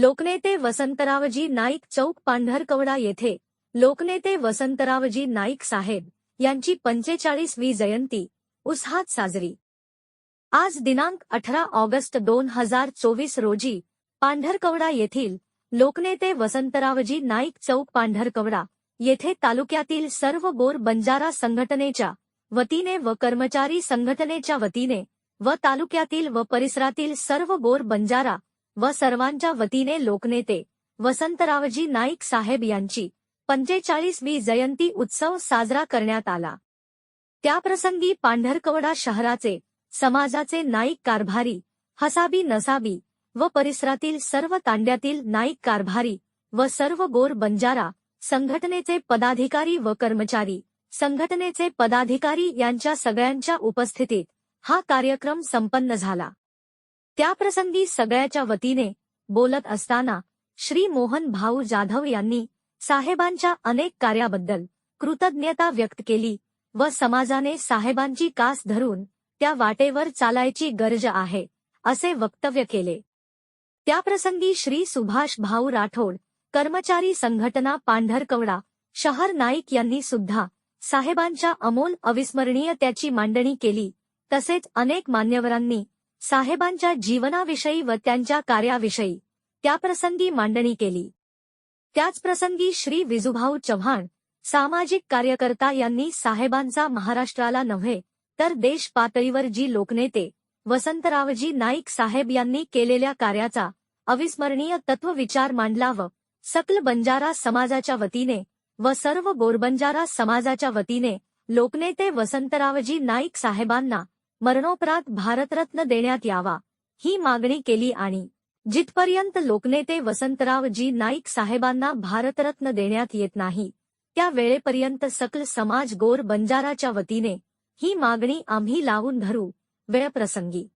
लोकनेते वसंतरावजी नाईक चौक पांढरकवडा येथे. लोकनेते वसंतरावजी नाईक साहेब यांची पंचेचाळीसवी जयंती. उत्साहात साजरी. आज दिनांक अठरा ऑगस्ट दोन हजार चोवीस रोजी पांढरकवडा येथील लोकनेते वसंतरावजी नाईक चौक पांढरकवडा येथे तालुक्यातील सर्व गोर बंजारा संघटनेच्या वतीने व कर्मचारी संघटनेच्या वतीने व तालुक्यातील व परिसरातील सर्व गोर बंजारा व सर्वांच्या वतीने लोकनेते वसंतरावजी नाईक साहेब यांची पंचेचाळीसवी जयंती उत्सव साजरा करण्यात आला. त्याप्रसंगी पांढरकवडा शहराचे समाजाचे नाईक कारभारी हसाबी नसाबी व परिसरातील सर्व तांड्यातील नाईक कारभारी व सर्व गोर बंजारा संघटनेचे पदाधिकारी व कर्मचारी संघटनेचे पदाधिकारी यांच्या सगळ्यांच्या उपस्थितीत हा कार्यक्रम संपन्न झाला. त्याप्रसंगी सगळ्याच्या वतीने बोलत असताना श्री मोहन भाऊ जाधव यांनी साहेबांच्या अनेक कार्याबद्दल कृतज्ञता व्यक्त केली व समाजाने साहेबांची कास धरून त्या वाटेवर चालायची गरज आहे असे वक्तव्य केले. त्याप्रसंगी श्री सुभाष भाऊ राठोड कर्मचारी संघटना पांढरकवडा शहर नाईक यांनी सुद्धा साहेबांच्या अमोल अविस्मरणीय त्याची मांडणी केली तसेच अनेक मान्यवरांनी साहेबांच्या जीवनाविषयी व त्यांच्या कार्याविषयी त्याप्रसंगी मांडणी केली. त्याच प्रसंगी श्री विजुभाऊ चव्हाण सामाजिक कार्यकर्ता यांनी साहेबांचा महाराष्ट्राला नव्हे तर देश पातळीवर जी लोकनेते वसंतरावजी नाईक साहेब यांनी केलेल्या कार्याचा अविस्मरणीय तत्वविचार मांडला व सकल बंजारा समाजाच्या वतीने व सर्व गोरबंजारा समाजाच्या वतीने लोकनेते वसंतरावजी नाईक साहेबांना मरणोपरांत भारतरत्न देण्यात यावा ही मागणी केली आणि जिथपर्यंत लोकनेते वसंतरावजी नाईक साहेबांना भारतरत्न देण्यात येत नाही त्या वेळेपर्यंत सकल समाज गोर बंजाराच्या वतीने ही मागणी आम्ही लावून धरू वेळप्रसंगी.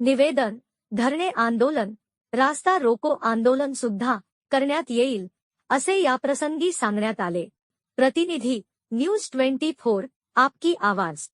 निवेदन धरणे आंदोलन रास्ता रोको आंदोलन सुद्धा करण्यात येईल असे याप्रसंगी सांगण्यात आले. प्रतिनिधी न्यूज ट्वेंटी फोर आपकी आवाज.